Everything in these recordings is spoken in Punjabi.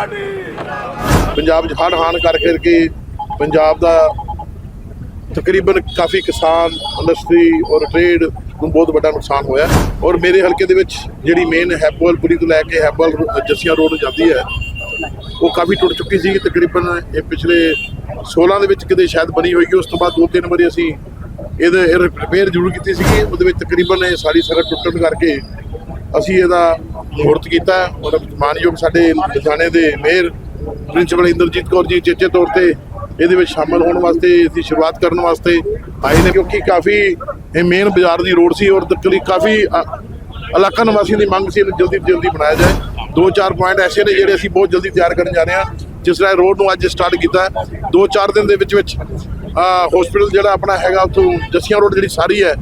ਪਾਣੀ ਪੰਜਾਬ 'ਚ ਹੜ੍ਹ ਹਾਨ ਕਰ ਕਰਕੇ ਪੰਜਾਬ ਦਾ ਤਕਰੀਬਨ ਕਾਫੀ ਕਿਸਾਨ ਇੰਡਸਟਰੀ ਔਰ ਟ੍ਰੇਡ ਨੂੰ ਬਹੁਤ ਵੱਡਾ ਨੁਕਸਾਨ ਹੋਇਆ ਔਰ ਮੇਰੇ ਹਲਕੇ ਦੇ ਵਿੱਚ ਜਿਹੜੀ ਮੇਨ ਹੈਪੋਲ ਪੁਲੀ ਤੋਂ ਲੈ ਕੇ ਹੈਪੋਲ ਜੱਸੀਆਂ ਰੋਡ ਨੂੰ ਜਾਂਦੀ ਹੈ, ਉਹ ਕਾਫੀ ਟੁੱਟ ਚੁੱਕੀ ਸੀ। ਤਕਰੀਬਨ ਇਹ ਪਿਛਲੇ 16 ਦੇ ਵਿੱਚ ਕਿਤੇ ਸ਼ਾਇਦ ਬਣੀ ਹੋਈ ਉਸ ਤੋਂ ਬਾਅਦ ਦੋ ਤਿੰਨ ਵਾਰੀ ਅਸੀਂ ਇਹਦੇ ਰਿਪੇਅਰ ਜ਼ਰੂਰ ਕੀਤੀ ਸੀਗੀ। ਉਹਦੇ ਵਿੱਚ ਤਕਰੀਬਨ ਇਹ ਸਾਰੀ ਸੜਕ ਟੁੱਟਣ ਕਰਕੇ ਅਸੀਂ ਇਹਦਾ ਮੁਹੂਰਤ ਕੀਤਾ। ਔਰ ਮਾਨਯੋਗ ਸਾਡੇ ਲੁਧਿਆਣੇ ਦੇ ਮੇਅਰ ਪ੍ਰਿੰਸੀਪਲ ਇੰਦਰਜੀਤ ਕੌਰ ਜੀ ਚੇਚੇ ਤੌਰ ਤੇ ਇਹਦੇ ਵਿੱਚ ਸ਼ਾਮਲ ਹੋਣ ਵਾਸਤੇ ਅਸੀਂ ਸ਼ੁਰੂਆਤ ਕਰਨ ਵਾਸਤੇ ਆਏ ਨੇ ਕਿਉਂਕਿ ਕਾਫੀ ਇਹ ਮੇਨ ਬਾਜ਼ਾਰ ਦੀ ਰੋਡ ਸੀ ਔਰ ਤਕਰੀ ਕਾਫੀ ਅ, ਇਲਾਕਾ ਨਿਵਾਸੀਆਂ ਦੀ ਮੰਗ ਸੀ ਜਲਦੀ ਤੋਂ ਜਲਦੀ ਬਣਾਇਆ ਜਾਏ। ਦੋ ਚਾਰ ਪੁਆਇੰਟ ਐਸੇ ਨੇ ਜਿਹੜੇ ਅਸੀਂ ਬਹੁਤ ਜਲਦੀ ਤਿਆਰ ਕਰਨ ਜਾ ਰਹੇ ਹਾਂ ਜਿਸ ਤਰ੍ਹਾਂ ਰੋਡ ਨੂੰ ਅੱਜ ਸਟਾਰਟ ਕੀਤਾ। ਦੋ ਚਾਰ ਦਿਨ ਦੇ ਵਿੱਚ ਵਿੱਚ ਹਸਪੀਟਲ ਜਿਹੜਾ ਆਪਣਾ ਹੈਗਾ ਉੱਥੋਂ ਜੱਸੀਆਂ ਰੋਡ ਜਿਹੜੀ ਸਾਰੀ ਹੈ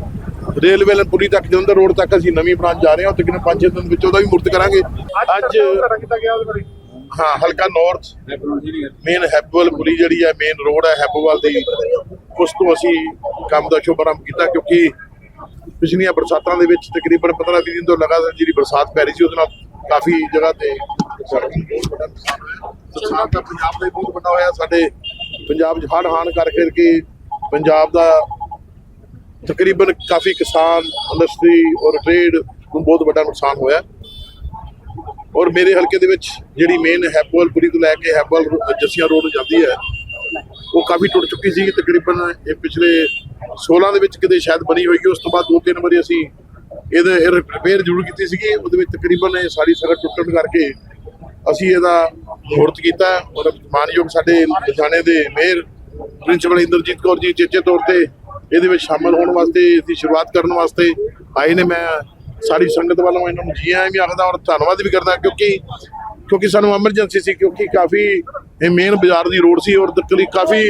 ਰੇਲਵੇ ਲਾਈਨ ਪੁਲੀ ਤੱਕ ਜਲੰਧਰ ਰੋਡ ਤੱਕ ਅਸੀਂ ਨਵੀਂ ਬ੍ਰਾਂਚ ਜਾ ਰਹੇ ਹਾਂ ਤਕਰੀਬਨ ਪੰਜ ਛੇ ਦਿਨ ਵਿੱਚ ਉਹਦਾ ਵੀ ਮੁਰਤ ਕਰਾਂਗੇ। ਅੱਜ ਹਾਂ ਹਲਕਾ ਨਾਰਥ ਮੇਨ ਹੈਪੋਵਾਲ ਪੁਲੀ ਜਿਹੜੀ ਹੈ ਮੇਨ ਰੋਡ ਹੈ ਹੈਪੋਵਾਲ ਦੀ। ਉਸ ਤੋਂ ਅਸੀਂ ਕੰਮ ਦਾ ਸ਼ੁਭਾਰੰਭ ਕੀਤਾ ਕਿਉਂਕਿ ਪਿਛਲੀਆਂ ਬਰਸਾਤਾਂ ਦੇ ਵਿੱਚ ਤਕਰੀਬਨ 15 20 ਦਿਨ ਤੋਂ ਲਗਾਤਾਰ ਜਿਹੜੀ ਬਰਸਾਤ ਪੈ ਰਹੀ ਸੀ ਉਹਦੇ ਨਾਲ ਕਾਫੀ ਜਗ੍ਹਾ ਤੇ ਸੜਕ ਬਹੁਤ ਵੱਡਾ ਨੁਕਸਾਨ ਹੋਇਆ। ਨੁਕਸਾਨ ਤਾਂ ਪੰਜਾਬ ਦਾ ਬਹੁਤ ਵੱਡਾ ਹੋਇਆ। ਸਾਡੇ ਪੰਜਾਬ 'ਚ ਹੜ੍ਹ ਹਾਨ ਕਰ ਕਰਕੇ ਪੰਜਾਬ ਦਾ ਤਕਰੀਬਨ ਕਾਫੀ ਕਿਸਾਨ ਇੰਡਸਟਰੀ ਔਰ ਟ੍ਰੇਡ ਨੂੰ ਬਹੁਤ ਵੱਡਾ ਨੁਕਸਾਨ ਹੋਇਆ ਔਰ ਮੇਰੇ ਹਲਕੇ ਦੇ ਵਿੱਚ ਜਿਹੜੀ ਮੇਨ ਹੈਪੋਲ ਪੁਲੀ ਤੋਂ ਲੈ ਕੇ ਹੈਪੋਲ ਜੱਸੀਆਂ ਰੋਡ ਜਾਂਦੀ ਹੈ, ਉਹ ਕਾਫੀ ਟੁੱਟ ਚੁੱਕੀ ਸੀ। ਤਕਰੀਬਨ ਇਹ ਪਿਛਲੇ 16 ਦੇ ਵਿੱਚ ਕਿਤੇ ਸ਼ਾਇਦ ਬਣੀ ਹੋਏਗੀ ਉਸ ਤੋਂ ਬਾਅਦ ਦੋ ਤਿੰਨ ਵਾਰੀ ਅਸੀਂ ਇਹਦੇ ਰਿਪੇਅਰ ਜ਼ਰੂਰ ਕੀਤੀ ਸੀਗੀ। ਉਹਦੇ ਵਿੱਚ ਤਕਰੀਬਨ ਇਹ ਸਾਰੀ ਸੜਕ ਟੁੱਟਣ ਕਰਕੇ ਅਸੀਂ ਇਹਦਾ ਮੁਹੂਰਤ ਕੀਤਾ ਔਰ ਮਾਨਯੋਗ ਸਾਡੇ ਲੁਧਿਆਣੇ ਦੇ ਮੇਅਰ ਪ੍ਰਿੰਸੀਪਲ ਇੰਦਰਜੀਤ ਕੌਰ ਜੀ ਚੇਚੇ ਤੌਰ ਤੇ ਇਹਦੇ ਵਿੱਚ ਸ਼ਾਮਲ ਹੋਣ ਵਾਸਤੇ ਇਸ ਦੀ ਸ਼ੁਰੂਆਤ ਕਰਨ ਵਾਸਤੇ ਆਏ ਨੇ ਮੈਂ, ਸਾਰੀ ਸੰਗਤ ਵੱਲੋਂ ਇਹਨਾਂ ਨੂੰ ਜੀ ਆਇਆਂ ਵੀ ਆਖਦਾ ਔਰ ਧੰਨਵਾਦ ਵੀ ਕਰਦਾ ਕਿਉਂਕਿ ਕਿਉਂਕਿ ਸਾਨੂੰ ਐਮਰਜੈਂਸੀ ਸੀ, ਕਿਉਂਕਿ ਕਾਫੀ ਇਹ ਮੇਨ ਬਾਜ਼ਾਰ ਦੀ ਰੋਡ ਸੀ ਔਰ ਤਕਰੀ ਕਾਫੀ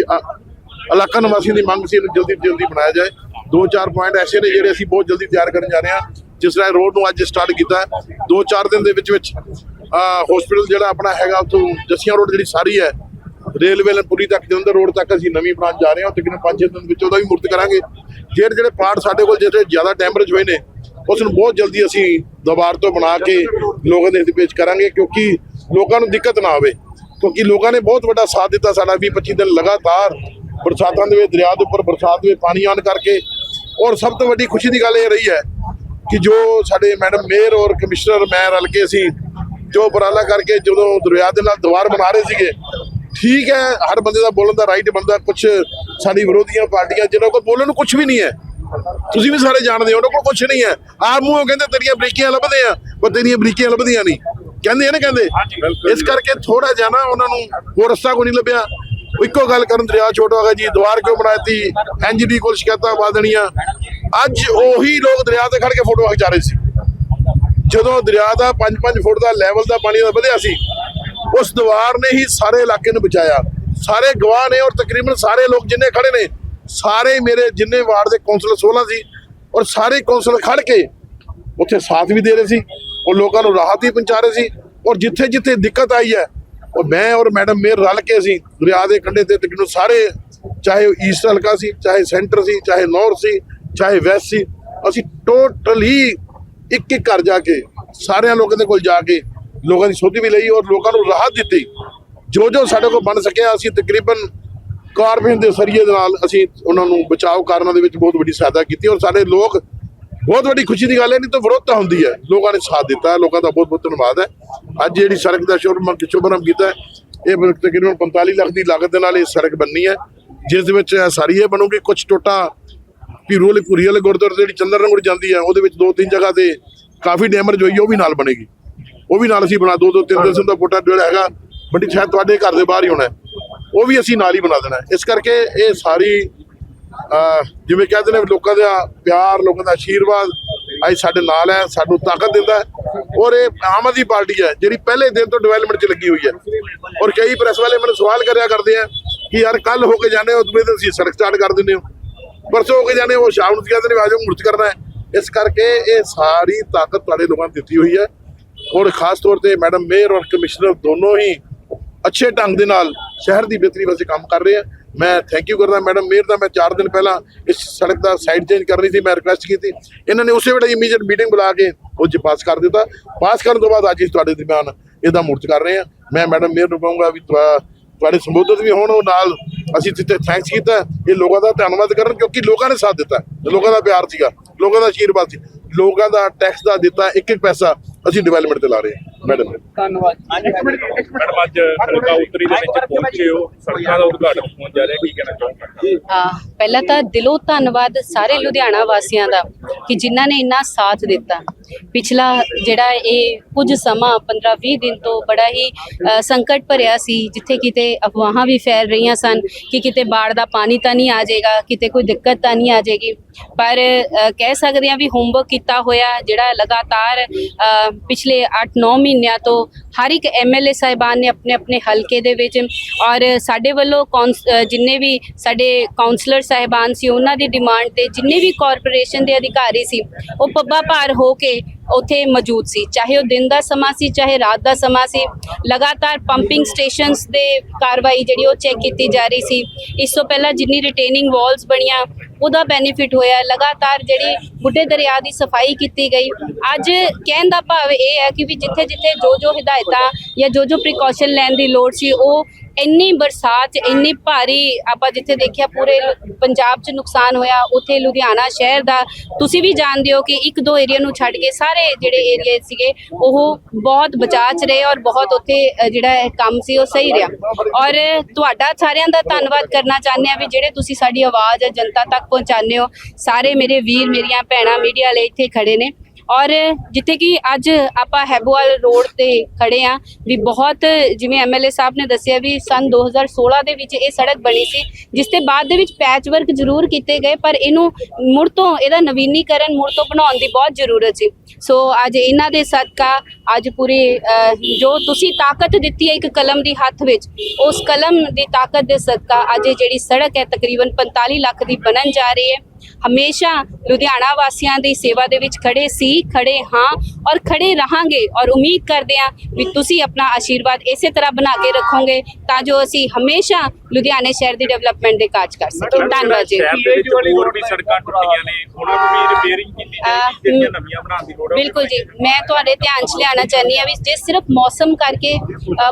ਇਲਾਕਾ ਨਿਵਾਸੀਆਂ ਦੀ ਮੰਗ ਸੀ ਇਹਨੂੰ ਜਲਦੀ ਤੋਂ ਜਲਦੀ ਬਣਾਇਆ ਜਾਏ। ਦੋ ਚਾਰ ਪੁਆਇੰਟ ਐਸੇ ਨੇ ਜਿਹੜੇ ਅਸੀਂ ਬਹੁਤ ਜਲਦੀ ਤਿਆਰ ਕਰਨ ਜਾ ਰਹੇ ਹਾਂ, ਜਿਸ ਤਰ੍ਹਾਂ ਰੋਡ ਨੂੰ ਅੱਜ ਸਟਾਰਟ ਕੀਤਾ ਦੋ ਚਾਰ ਦਿਨ ਦੇ ਵਿੱਚ ਵਿੱਚ ਹਸਪੀਟਲ ਜਿਹੜਾ ਆਪਣਾ ਹੈਗਾ ਉੱਥੋਂ ਜੱਸੀਆਂ ਰੋਡ ਜਿਹੜੀ ਸਾਰੀ ਹੈ ਰੇਲਵੇ ਲਾਈਨ ਪੁਲੀ ਤੱਕ ਜਲੰਧਰ ਰੋਡ ਤੱਕ ਅਸੀਂ ਨਵੀਂ ਬ੍ਰਾਂਚ ਜਾ ਰਹੇ ਹਾਂ, ਤਕਰੀਬਨ ਪੰਜ ਛੇ ਦਿਨ ਵਿੱਚ ਉਹਦਾ ਵੀ ਮੁਰਤ ਕਰਾਂਗੇ। ਜਿਹੜੇ ਜਿਹੜੇ ਪਾਰਟ ਸਾਡੇ ਕੋਲ ਜਿਹੜੇ ਜ਼ਿਆਦਾ ਡੈਮੇਜ ਹੋਏ ਨੇ, ਉਸ ਨੂੰ ਬਹੁਤ ਜਲਦੀ ਅਸੀਂ ਦੁਬਾਰ ਤੋਂ ਬਣਾ ਕੇ ਲੋਕਾਂ ਦੇ ਹਿੱਤ ਪੇਸ਼ ਕਰਾਂਗੇ, ਕਿਉਂਕਿ ਲੋਕਾਂ ਨੂੰ ਦਿੱਕਤ ਨਾ ਆਵੇ। ਕਿਉਂਕਿ ਲੋਕਾਂ ਨੇ ਬਹੁਤ ਵੱਡਾ ਸਾਥ ਦਿੱਤਾ ਸਾਡਾ 20 25 ਦਿਨ ਲਗਾਤਾਰ ਬਰਸਾਤਾਂ ਦੇ ਵਿੱਚ, ਦਰਿਆ ਦੇ ਉੱਪਰ ਬਰਸਾਤ ਦੇ ਪਾਣੀ ਆਉਣ ਕਰਕੇ। ਔਰ ਸਭ ਤੋਂ ਵੱਡੀ ਖੁਸ਼ੀ ਦੀ ਗੱਲ ਇਹ ਰਹੀ ਹੈ ਕਿ ਜੋ ਸਾਡੇ ਮੈਡਮ ਮੇਅਰ ਔਰ ਕਮਿਸ਼ਨਰ, ਮੈਂ ਰਲ ਕੇ ਅਸੀਂ ਜੋ ਉਪਰਾਲਾ ਕਰਕੇ ਜਦੋਂ ਦਰਿਆ ਦੇ ਨਾਲ ਦੀਵਾਰ ਬਣਾ ਰਹੇ ਸੀਗੇ ਠੀਕ ਹੈ ਹਰ ਬੰਦੇ ਦਾ ਬੋਲਣ ਦਾ ਰਾਈਟ ਬਣਦਾ ਕੁਝ ਸਾਡੀ ਵਿਰੋਧੀਆਂ ਪਾਰਟੀਆਂ ਜਿਹਨਾਂ ਕੋਲ ਬੋਲਣ ਨੂੰ ਕੁਝ ਵੀ ਨਹੀਂ ਹੈ। ਤੁਸੀਂ ਵੀ ਸਾਰੇ ਜਾਣਦੇ ਹੋ ਉਹਨਾਂ ਕੋਲ ਕੁਝ ਨਹੀਂ ਹੈ। ਆਪ ਮੂੰਹੋਂ ਕਹਿੰਦੇ ਤੇਰੀਆਂ ਬਰੀਕੀਆਂ ਲੱਭਦੇ ਆ ਪਰ ਤੇਰੀਆਂ ਬਰੀਕੀਆਂ ਲੱਭਦੀਆਂ ਨਹੀਂ। ਕਹਿੰਦੇ ਆ ਨਾ ਕਹਿੰਦੇ? ਇਸ ਕਰਕੇ ਥੋੜਾ ਜਿਹਾ ਨਾ ਉਹਨਾਂ ਨੂੰ ਹੋਰ ਰਸਤਾ ਕੋਈ ਨਹੀਂ ਲੱਭਿਆ। ਇੱਕੋ ਗੱਲ ਕਰਨ ਦਰਿਆ ਛੋਟਾ ਹੋ ਗਿਆ ਜੀ ਦੀਵਾਰ ਕਿਉਂ ਬਣਾਤੀ ਐਨਜੀਡੀ ਕੋਲ ਸ਼ਿਕਾਇਤਾਂ ਪਾ ਦੇਣੀਆਂ। ਅੱਜ ਉਹੀ ਲੋਕ ਦਰਿਆ ਤੇ ਖੜ ਕੇ ਫੋਟੋ ਖਿਚਾ ਰਹੇ ਸੀ। ਜਦੋਂ ਦਰਿਆ ਦਾ 5-5 ਫੁੱਟ ਦਾ ਲੈਵਲ ਦਾ ਪਾਣੀ ਦਾ ਵਧਿਆ ਸੀ ਉਸ ਦੀਵਾਰ ਨੇ ਹੀ ਸਾਰੇ ਇਲਾਕੇ ਨੂੰ ਬਚਾਇਆ। ਸਾਰੇ ਗਵਾਹ ਨੇ ਔਰ ਤਕਰੀਬਨ ਸਾਰੇ ਲੋਕ ਜਿੰਨੇ ਖੜੇ ਨੇ, ਸਾਰੇ ਮੇਰੇ ਜਿੰਨੇ ਵਾਰਡ ਦੇ ਕੌਂਸਲਰ 16 ਸੀ ਔਰ ਸਾਰੇ ਕੌਂਸਲਰ ਖੜ ਕੇ ਉੱਥੇ ਸਾਥ ਵੀ ਦੇ ਰਹੇ ਸੀ ਔਰ ਲੋਕਾਂ ਨੂੰ ਰਾਹਤ ਵੀ ਪਹੁੰਚਾ ਰਹੇ ਸੀ ਔਰ ਜਿੱਥੇ ਜਿੱਥੇ ਦਿੱਕਤ ਆਈ ਹੈ, ਉਹ ਮੈਂ ਔਰ ਮੈਡਮ ਮੇਰ ਰਲ ਕੇ ਅਸੀਂ ਦਰਿਆ ਦੇ ਕੰਢੇ ਤੇ ਤਕਰੀਬਨ ਸਾਰੇ, ਚਾਹੇ ਉਹ ਈਸਟ ਹਲਕਾ ਸੀ, ਚਾਹੇ ਸੈਂਟਰ ਸੀ, ਚਾਹੇ ਨਾਰਥ ਸੀ, ਚਾਹੇ ਵੈਸਟ ਸੀ, ਅਸੀਂ ਟੋਟਲੀ ਇੱਕ ਇੱਕ ਘਰ ਜਾ ਕੇ, ਸਾਰਿਆਂ ਲੋਕਾਂ ਦੇ ਕੋਲ ਜਾ ਕੇ ਲੋਕਾਂ ਦੀ ਸੋਧੀ ਵੀ ਲਈ ਔਰ ਲੋਕਾਂ ਨੂੰ ਰਾਹਤ ਦਿੱਤੀ। ਜੋ ਜੋ ਸਾਡੇ ਕੋਲ ਬਣ ਸਕਿਆ, ਅਸੀਂ ਤਕਰੀਬਨ ਕਾਰਪੋਰੇਸ਼ਨ ਦੇ ਸਰੀਏ ਦੇ ਨਾਲ ਅਸੀਂ ਉਹਨਾਂ ਨੂੰ ਬਚਾਓ ਕਾਰਨਾਂ ਦੇ ਵਿੱਚ ਬਹੁਤ ਵੱਡੀ ਸਹਾਇਤਾ ਕੀਤੀ ਔਰ ਸਾਡੇ ਲੋਕ ਬਹੁਤ ਵੱਡੀ ਖੁਸ਼ੀ ਦੀ ਗੱਲ ਹੈ, ਨਹੀਂ ਤਾਂ ਵਿਰੋਧਤਾ ਹੁੰਦੀ ਹੈ। ਲੋਕਾਂ ਨੇ ਸਾਥ ਦਿੱਤਾ, ਲੋਕਾਂ ਦਾ ਬਹੁਤ ਬਹੁਤ ਧੰਨਵਾਦ ਹੈ। ਅੱਜ ਜਿਹੜੀ ਸੜਕ ਦਾ ਸ਼ੁਭਰਮ ਸ਼ੁਭਰਮ ਕੀਤਾ ਇਹ ਤਕਰੀਬਨ 45 ਲੱਖ ਦੀ ਲਾਗਤ ਦੇ ਨਾਲ ਇਹ ਸੜਕ ਬਣਨੀ ਹੈ, ਜਿਸ ਦੇ ਵਿੱਚ ਇਹ ਸਾਰੀ ਇਹ ਬਣੂਗੀ। ਕੁਝ ਟੋਟਾ ਪੀਰੂ ਵਾਲੇ ਪੁਰੀ ਵਾਲੇ ਗੁਰਦੁਆਰੇ ਜਿਹੜੀ ਚੰਦਰ ਨਗਰ ਜਾਂਦੀ ਹੈ, ਉਹਦੇ ਵਿੱਚ ਦੋ ਤਿੰਨ ਜਗ੍ਹਾ ਤੇ ਕਾਫੀ ਡੈਮੇਜ ਹੋਈ, ਉਹ ਵੀ ਨਾਲ ਬਣੇਗੀ। ਉਹ ਵੀ ਨਾਲ ਅਸੀਂ ਬਣਾ ਦੋ ਦੋ ਤਿੰਨ ਦਿਨ ਦਾ ਫੋਟਾ ਜਿਹੜਾ ਹੈਗਾ ਵੱਡੀ ਸ਼ਾਇਦ ਤੁਹਾਡੇ ਘਰ ਦੇ ਬਾਹਰ ਹੀ ਹੋਣਾ। ਉਹ ਵੀ ਅਸੀਂ ਨਾਲ ਹੀ ਬਣਾ ਦੇਣਾ। ਇਸ ਕਰਕੇ ਇਹ ਸਾਰੀ ਜਿਵੇਂ ਕਹਿੰਦੇ ਨੇ ਲੋਕਾਂ ਦਾ ਪਿਆਰ ਲੋਕਾਂ ਦਾ ਆਸ਼ੀਰਵਾਦ ਅੱਜ ਸਾਡੇ ਨਾਲ ਹੈ ਸਾਨੂੰ ਤਾਕਤ ਦਿੰਦਾ ਔਰ ਇਹ ਆਮ ਆਦਮੀ ਪਾਰਟੀ ਹੈ ਜਿਹੜੀ ਪਹਿਲੇ ਦਿਨ ਤੋਂ ਡਿਵੈਲਪਮੈਂਟ 'ਚ ਲੱਗੀ ਹੋਈ ਹੈ। ਔਰ ਕਈ ਪ੍ਰੈਸ ਵਾਲੇ ਮੈਨੂੰ ਸਵਾਲ ਕਰਿਆ ਕਰਦੇ ਆ ਕਿ ਯਾਰ ਕੱਲ ਹੋ ਕੇ ਜਾਣੇ ਹੋ ਦਿਨ ਅਸੀਂ ਸੜਕ ਸਟਾਰਟ ਕਰ ਦਿੰਦੇ ਹੋ। ਪਰਸੋਂ ਹੋ ਕੇ ਜਾਣੇ ਉਹ ਸ਼ਾਮ ਨੂੰ ਕਹਿੰਦੇ ਨੇ ਆਜੋ ਮੁਰਤ ਕਰਨਾ ਹੈ। ਇਸ ਕਰਕੇ ਇਹ ਸਾਰੀ ਤਾਕਤ ਤੁਹਾਡੇ ਲੋਕਾਂ ਨੇ ਦਿੱਤੀ ਹੋਈ ਹੈ। ਔਰ ਖਾਸ ਤੌਰ ਤੇ ਮੈਡਮ ਮੇਅਰ ਔਰ ਕਮਿਸ਼ਨਰ ਦੋਨੋਂ ਹੀ ਅੱਛੇ ਢੰਗ ਦੇ ਨਾਲ ਸ਼ਹਿਰ ਦੀ ਬਿਹਤਰੀ ਵਾਸਤੇ ਕੰਮ ਕਰ ਰਹੇ ਆ। ਮੈਂ ਥੈਂਕ ਯੂ ਕਰਦਾ ਮੈਡਮ ਮੇਅਰ ਦਾ। ਮੈਂ 4 ਦਿਨ ਪਹਿਲਾਂ ਇਸ ਸੜਕ ਦਾ ਸਾਈਡ ਚੇਂਜ ਕਰਨੀ ਸੀ, ਮੈਂ ਰਿਕੁਐਸਟ ਕੀਤੀ। ਇਹਨਾਂ ਨੇ ਉਸੇ ਵੇਲੇ ਇਮੀਡੀਏਟ ਮੀਟਿੰਗ ਬੁਲਾ ਕੇ ਉਹ 'ਚ ਪਾਸ ਕਰ ਦਿੱਤਾ। ਪਾਸ ਕਰਨ ਤੋਂ ਬਾਅਦ ਅੱਜ ਇਸ ਤੁਹਾਡੇ ਦਰਮਿਆਨ ਇਹਦਾ ਮੋਰਚ ਕਰ ਰਹੇ ਆ। ਮੈਂ ਮੈਡਮ ਮੇਅਰ ਨੂੰ ਕਹੂੰਗਾ ਵੀ ਤੁਹਾ- ਤੁਹਾਡੇ ਸੰਬੋਧਨ ਵੀ ਹੋਣ, ਉਹ ਨਾਲ ਅਸੀਂ ਜਿੱਥੇ ਥੈਂਕਸ ਕੀਤਾ, ਇਹ ਲੋਕਾਂ ਦਾ ਧੰਨਵਾਦ ਕਰਨ ਕਿਉਂਕਿ ਲੋਕਾਂ ਨੇ ਸਾਥ ਦਿੱਤਾ। ਲੋਕਾਂ ਦਾ ਪਿਆਰ ਸੀਗਾ, ਲੋਕਾਂ ਦਾ ਆਸ਼ੀਰਵਾਦ ਸੀ। ਲੋਕਾਂ ਦਾ ਟੈਕਸ ਦਾ ਦਿੱਤਾ ਇੱਕ ਇੱਕ ਪੈਸਾ ਅਸੀਂ ਡਿਵੈਲਪਮੈਂਟ ਤੇ ਲਾ ਰਹੇ ਹਾਂ। ਮੈਡਮ। ਧੰਨਵਾਦ ਮੈਡਮ ਅੱਜ ਹਲਕਾ ਉੱਤਰੀ ਦੇ ਵਿੱਚ ਪਹੁੰਚੇ ਹੋ। ਸੜਕਾਂ ਦਾ ਉਦਘਾਟਨ ਹੋਣ ਜਾ ਰਿਹਾ ਕੀ ਕਹਿਣਾ ਚਾਹੋਗੇ? ਅਹ ਪਹਿਲਾਂ ਤਾਂ ਦਿਲੋਂ ਧੰਨਵਾਦ ਸਾਰੇ ਲੁਧਿਆਣਾ ਵਾਸੀਆਂ ਦਾ ਕਿ ਜਿਨ੍ਹਾਂ ਨੇ ਇੰਨਾ ਸਾਥ ਦਿੱਤਾ। ਪਿਛਲਾ ਜਿਹੜਾ ਇਹ ਕੁਝ ਸਮਾਂ 15-20 ਦਿਨ ਤੋਂ ਬੜਾ ਹੀ ਸੰਕਟ ਭਰਿਆ ਸੀ ਜਿੱਥੇ ਕਿਤੇ ਅਫਵਾਹਾਂ ਵੀ ਫੈਲ ਰਹੀਆਂ ਸਨ ਕਿ ਕਿਤੇ ਬਾੜ ਦਾ ਪਾਣੀ ਤਾਂ ਨਹੀਂ ਆ ਜਾਏਗਾ ਕਿਤੇ ਕੋਈ ਦਿੱਕਤ ਤਾਂ ਨਹੀਂ ਆ ਜਾਏਗੀ। ਪਰ ਕਹਿ ਸਕਦੇ ਹਾਂ ਵੀ ਹੋਮਵਰਕ ਕੀਤਾ ਹੋਇਆ ਜਿਹੜਾ ਲਗਾਤਾਰ ਅਹ, ਪਿਛਲੇ 8-9 ਮਹੀਨਿਆਂ ਤੋਂ ਹਰ ਇੱਕ ਐਮਐਲਏ ਸਾਹਿਬਾਨ ਨੇ ਆਪਣੇ ਆਪਣੇ ਹਲਕੇ ਦੇ ਵਿੱਚ ਔਰ ਸਾਡੇ ਵੱਲੋਂ ਕੌਂਸ- ਜਿੰਨੇ ਵੀ ਸਾਡੇ ਕਾਉਂਸਲਰ ਸਾਹਿਬਾਨ ਸੀ, ਉਹਨਾਂ ਦੀ ਡਿਮਾਂਡ ਤੇ ਜਿੰਨੇ ਵੀ ਕਾਰਪੋਰੇਸ਼ਨ ਦੇ ਅਧਿਕਾਰੀ ਸੀ, ਉਹ ਪੱਬਾ ਭਾਰ ਹੋ ਕੇ ਉੱਥੇ ਮੌਜੂਦ ਸੀ। ਚਾਹੇ ਉਹ ਦਿਨ ਦਾ ਸਮਾਂ ਸੀ, ਚਾਹੇ ਰਾਤ ਦਾ ਸਮਾਂ ਸੀ, ਲਗਾਤਾਰ ਪੰਪਿੰਗ ਸਟੇਸ਼ਨਸ ਦੇ ਕਾਰਵਾਈ ਜਿਹੜੀ ਉਹ ਚੈੱਕ ਕੀਤੀ ਜਾ ਰਹੀ ਸੀ। ਇਸ ਤੋਂ ਪਹਿਲਾਂ ਜਿੰਨੀ ਰਿਟੇਨਿੰਗ ਵਾਲਸ ਬਣੀਆਂ ਉਹਦਾ ਬੈਨੀਫਿਟ ਹੋਇਆ ਲਗਾਤਾਰ ਜਿਹੜੀ ਬੁੱਢੇ ਦਰਿਆ ਦੀ ਸਫ਼ਾਈ ਕੀਤੀ ਗਈ। ਅੱਜ ਕਹਿਣ ਦਾ ਭਾਵ ਇਹ ਹੈ ਕਿ ਵੀ ਜਿੱਥੇ ਜਿੱਥੇ ਜੋ ਜੋ ਹਦਾਇਤਾਂ ਜਾਂ ਜੋ ਜੋ ਪ੍ਰੀਕਾਸ਼ਨ ਲੈਣ ਦੀ ਲੋੜ ਸੀ, ਉਹ ਇੰਨੀ ਬਰਸਾਤ 'ਚ ਇੰਨੀ ਭਾਰੀ ਆਪਾਂ ਜਿੱਥੇ ਦੇਖਿਆ ਪੂਰੇ ਪੰਜਾਬ 'ਚ ਨੁਕਸਾਨ ਹੋਇਆ, ਉੱਥੇ ਲੁਧਿਆਣਾ ਸ਼ਹਿਰ ਦਾ। ਤੁਸੀਂ ਵੀ ਜਾਣਦੇ ਹੋ ਕਿ ਇੱਕ ਦੋ ਏਰੀਆ ਨੂੰ ਛੱਡ ਕੇ ਸਾਰੇ ਜਿਹੜੇ ਏਰੀਆ ਸੀਗੇ, ਉਹ ਬਹੁਤ ਬਚਾਅ 'ਚ ਰਹੇ ਔਰ ਬਹੁਤ ਉੱਥੇ ਜਿਹੜਾ ਕੰਮ ਸੀ ਉਹ ਸਹੀ ਰਿਹਾ। ਔਰ ਤੁਹਾਡਾ ਸਾਰਿਆਂ ਦਾ ਧੰਨਵਾਦ ਕਰਨਾ ਚਾਹੁੰਦੇ ਆ ਵੀ ਜਿਹੜੇ ਤੁਸੀਂ ਸਾਡੀ ਆਵਾਜ਼ ਹੈ ਜਨਤਾ ਤੱਕ ਪਹੁੰਚਾਉਂਦੇ ਹੋ, ਸਾਰੇ ਮੇਰੇ ਵੀਰ, ਮੇਰੀਆਂ ਭੈਣਾਂ ਮੀਡੀਆ ਵਾਲੇ ਇੱਥੇ ਖੜੇ ਨੇ। ਔਰ ਜਿੱਥੇ ਕਿ ਅੱਜ ਆਪਾਂ ਹੈਬੋਵਾਲ ਰੋਡ ਤੇ ਖੜੇ ਆ ਵੀ ਬਹੁਤ ਜਿਵੇਂ ਐਮਐਲਏ ਸਾਹਿਬ ਨੇ ਦੱਸਿਆ ਵੀ ਸਨ 2016 ਦੇ ਵਿੱਚ ਇਹ ਸੜਕ ਬਣੀ ਸੀ, ਜਿਸ ਤੇ ਬਾਅਦ ਦੇ ਵਿੱਚ ਪੈਚ ਵਰਕ ਜ਼ਰੂਰ ਕੀਤੇ ਗਏ, ਪਰ ਇਹਨੂੰ ਮੁੜ ਤੋਂ ਇਹਦਾ ਨਵੀਨੀਕਰਨ ਮੁੜ ਤੋਂ ਬਣਾਉਣ ਦੀ ਬਹੁਤ ਜ਼ਰੂਰਤ ਸੀ। ਸੋ ਅੱਜ ਇਹਨਾਂ ਦੇ ਸਦਕਾ ਅੱਜ ਪੂਰੀ ਜੋ ਤੁਸੀਂ ਤਾਕਤ ਦਿੱਤੀ ਹੈ ਇੱਕ ਕਲਮ ਦੀ ਹੱਥ ਵਿੱਚ, ਉਸ ਕਲਮ ਦੀ ਤਾਕਤ ਦੇ ਸਦਕਾ ਅੱਜ ਇਹ ਜਿਹੜੀ ਸੜਕ ਹੈ ਤਕਰੀਬਨ 45 ਲੱਖ ਦੀ ਬਣਨ ਜਾ ਰਹੀ ਹੈ। ਹਮੇਸ਼ਾ ਲੁਧਿਆਣਾ ਵਾਸੀਆਂ ਦੀ ਸੇਵਾ ਦੇ ਵਿੱਚ ਖੜੇ ਸੀ ਖੜੇ ਹਾਂ ਔਰ ਖੜੇ ਰਹਾਂਗੇ ਔਰ ਉਮੀਦ ਕਰਦੇ ਹਾਂ ਵੀ ਤੁਸੀਂ ਆਪਣਾ ਆਸ਼ੀਰਵਾਦ ਇਸੇ ਤਰ੍ਹਾਂ ਬਣਾ ਕੇ ਰੱਖੋਗੇ ਤਾਂ ਜੋ ਅਸੀਂ ਹਮੇਸ਼ਾ ਲੁਧਿਆਣੇ ਸ਼ਹਿਰ ਦੀ ਡਿਵੈਲਪਮੈਂਟ ਦੇ ਕਾਜ ਕਰ ਸਕੀਏ। ਧੰਨਵਾਦ ਜੀ। ਸ਼ਹਿਰ ਦੇ ਵਿੱਚ ਹੋਰ ਵੀ ਸੜਕਾਂ ਟੁੱਟੀਆਂ ਨੇ ਉਹਨਾਂ ਨੂੰ ਵੀ ਰਿਪੇਅਰਿੰਗ ਕੀਤੀ ਜਾਏਗੀ ਜਿਹੜੀਆਂ ਨਵੀਆਂ ਬਣਾਉਣ ਦੀ ਲੋੜ ਹੈ ਬਿਲਕੁਲ ਜੀ। ਮੈਂ ਤੁਹਾਡੇ ਧਿਆਨ 'ਚ ਲਿਆਉਣਾ ਚਾਹੁੰਦੀ ਹਾਂ ਵੀ ਜੇ ਸਿਰਫ ਮੌਸਮ ਕਰਕੇ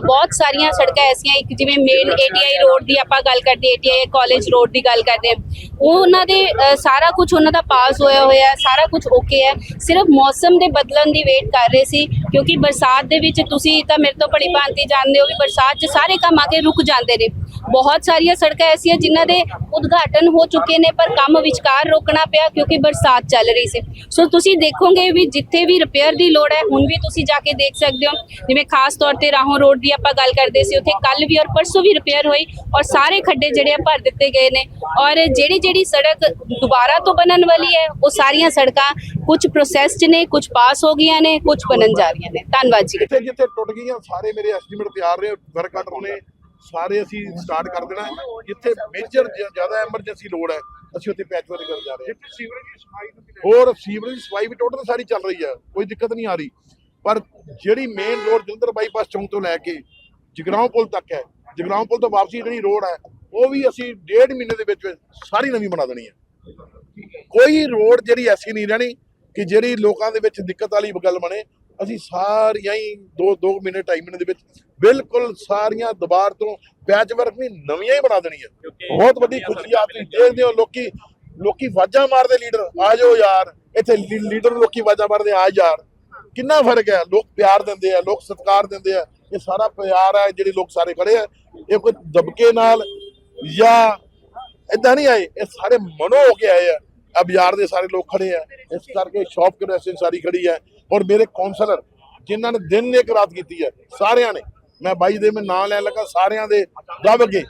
ਬਹੁਤ ਸਾਰੀਆਂ ਸੜਕਾਂ ਐਸੀਆਂ ਇੱਕ ਜਿਵੇਂ ਮੇਨ ਏਟੀਆਈ ਰੋਡ ਦੀ ਆਪਾਂ ਗੱਲ ਕਰਦੇ ਏਟੀਆਈ ਕਾਲਜ ਰੋਡ ਦੀ ਗੱਲ ਕਰਦੇ ਉਹਨਾਂ ਦੇ ਸਾਰਾ ਕੁਝ ਉਹਨਾਂ ਦਾ ਪਾਸ ਹੋਇਆ ਹੋਇਆ ਸਾਰਾ ਕੁਝ ਓਕੇ ਹੈ। ਸਿਰਫ ਮੌਸਮ ਦੇ ਬਦਲਣ ਦੀ ਵੇਟ ਕਰ ਰਹੇ ਸੀ, ਕਿਉਂਕਿ ਬਰਸਾਤ ਦੇ ਵਿੱਚ ਤੁਸੀਂ ਤਾਂ ਮੇਰੇ ਤੋਂ ਬੜੀ ਭਾਂਤੀ ਜਾਣਦੇ ਹੋ ਵੀ ਬਰਸਾਤ 'ਚ ਸਾਰੇ ਕੰਮ ਆ ਕੇ ਰੁਕ ਜਾਂਦੇ ਨੇ। ਬਹੁਤ ਸਾਰੀਆਂ ਸੜਕਾਂ ਐਸੀਆਂ ਜਿਨ੍ਹਾਂ ਦੇ ਉਦਘਾਟਨ ਹੋ ਚੁੱਕੇ ਨੇ, ਪਰ ਕੰਮ ਵਿਚਕਾਰ ਰੋਕਣਾ ਪਿਆ ਕਿਉਂਕਿ ਬਰਸਾਤ ਚੱਲ ਰਹੀ ਸੀ। ਸੋ ਤੁਸੀਂ ਦੇਖੋਗੇ ਵੀ ਜਿੱਥੇ ਵੀ ਰਿਪੇਅਰ ਦੀ ਲੋੜ ਹੈ, ਹੁਣ ਵੀ ਤੁਸੀਂ ਜਾ ਕੇ ਦੇਖ ਸਕਦੇ ਹੋ। ਜਿਵੇਂ ਖਾਸ ਤੌਰ ਤੇ ਰਾਹੋਂ ਰੋਡ ਦੀ ਆਪਾਂ ਗੱਲ ਕਰਦੇ ਸੀ, ਉੱਥੇ ਕੱਲ ਵੀ ਔਰ ਪਰਸੋਂ ਵੀ ਰਿਪੇਅਰ ਹੋਈ ਔਰ ਸਾਰੇ ਖੱਡੇ ਜਿਹੜੇ ਆ ਭਰ ਦਿੱਤੇ ਗਏ ਨੇ। ਔਰ ਜਿਹੜੀ ਜਿਹੜੀ ਸੜਕ ਦੁਬਾਰਾ ਤੋਂ ਬਣਨ ਵਾਲੀ ਹੈ, ਉਹ ਸਾਰੀਆਂ ਸੜਕਾਂ ਕੁਝ ਪ੍ਰੋਸੈਸ 'ਚ ਨੇ, ਕੁਝ ਪਾਸ ਹੋ ਗਈਆਂ ਨੇ, ਕੁਝ ਬਣਨ ਜਾ ਰਹੀਆਂ ਨੇ। ਧੰਨਵਾਦ ਜੀ। ਜਿੱਥੇ ਜਿੱਥੇ ਟੁੱਟ ਗਈਆਂ, ਸਾਰੇ ਮੇਰੇ ਐਸਟੀਮੇਟ ਤਿਆਰ ਨੇ ਵਰਕ ਆਰਡਰ ਨੇ। ਸਾਰੇ ਅਸੀਂ ਸਟਾਰਟ ਕਰ ਦੇਣਾ। ਜਿੱਥੇ ਮੇਜਰ ਜ਼ਿਆਦਾ ਐਮਰਜੈਂਸੀ ਲੋੜ ਹੈ। ਅਸੀਂ ਉੱਥੇ ਪੈਚ ਵਰਕ ਕਰਨ ਜਾ ਰਹੇ ਹਾਂ। ਹੋਰ ਸੀਵਰੇਜ ਦੀ ਸਫ਼ਾਈ ਵੀ ਟੋਟਲ ਸਾਰੀ ਚੱਲ ਰਹੀ ਹੈ। ਕੋਈ ਦਿੱਕਤ ਨਹੀਂ ਆ ਰਹੀ। ਪਰ ਜਿਹੜੀ ਮੇਨ ਰੋਡ ਜਲੰਧਰ ਬਾਈਪਾਸ ਚੌਂਕ ਤੋਂ ਲੈ ਕੇ ਜਗਰਾਉਂ ਪੁਲ ਤੱਕ ਹੈ। ਜਗਰਾਉਂ ਪੁਲ ਤੋਂ ਵਾਪਸੀ ਜਿਹੜੀ ਰੋਡ ਹੈ ਉਹ ਵੀ ਅਸੀਂ ਡੇਢ ਮਹੀਨੇ ਦੇ ਵਿੱਚ ਸਾਰੀ ਨਵੀਂ ਬਣਾ ਦੇਣੀ ਹੈ। ਕੋਈ ਰੋਡ ਜਿਹੜੀ ਐਸੀ ਨਹੀਂ ਰਹਿਣੀ ਕਿ ਜਿਹੜੀ ਲੋਕਾਂ ਦੇ ਵਿੱਚ ਦਿੱਕਤ ਵਾਲੀ ਗੱਲ ਬਣੇ। ਅਸੀਂ ਸਾਰੀਆਂ ਹੀ 2 2 ਮਹੀਨੇ 2.5 ਮਹੀਨੇ ਦੇ ਵਿੱਚ ਬਿਲਕੁਲ ਸਾਰੀਆਂ ਦੁਬਾਰ ਤੋਂ ਪੈਚ ਵਰਕ ਨਹੀਂ ਨਵੀਆਂ ਹੀ ਬਣਾ ਦੇਣੀਆਂ। ਬਹੁਤ ਵੱਡੀ ਖੁਸ਼ੀ ਆ ਤੁਸੀਂ ਦੇਖਦੇ ਹੋ ਲੋਕੀ ਲੋਕੀ ਵਾਜਾਂ ਮਾਰਦੇ ਲੀਡਰ ਆ ਜਾਓ ਯਾਰ। ਇੱਥੇ ਲੀਡਰ ਲੋਕੀ ਵਾਜਾਂ ਮਾਰਦੇ ਆ ਯਾਰ। ਕਿੰਨਾ ਫ਼ਰਕ ਹੈ? ਲੋਕ ਪਿਆਰ ਦਿੰਦੇ ਆ ਲੋਕ ਸਤਿਕਾਰ ਦਿੰਦੇ ਆ। ਇਹ ਸਾਰਾ ਪਿਆਰ ਹੈ ਜਿਹੜੇ ਲੋਕ ਸਾਰੇ ਖੜੇ ਆ ਇਹ ਕੋਈ ਦਬਕੇ ਨਾਲ ਜਾਂ ਇਦਾਂ ਨਹੀਂ ਆਏ ਇਹ ਸਾਰੇ ਮਨੋ ਹੋ ਕੇ ਆਏ ਆ। ਆ ਬਾਜ਼ਾਰ ਦੇ ਸਾਰੇ ਲੋਕ ਖੜੇ ਆ। ਇਸ ਕਰਕੇ ਸ਼ੌਪ ਕਰੈਸਨ ਸਾਰੀ ਖੜੀ ਹੈ। ਔਰ ਮੇਰੇ ਕਾਉਂਸਲਰ ਜਿਨ੍ਹਾਂ ਨੇ ਦਿਨ ਨੇ ਇੱਕ ਰਾਤ ਕੀਤੀ ਹੈ, ਸਾਰਿਆਂ ਨੇ, ਮੈਂ ਬਾਈ ਦੇ ਮੈਂ ਨਾਂ ਲੈਣ ਲੱਗਾ, ਸਾਰਿਆਂ ਦੇ ਦਬ ਕੇ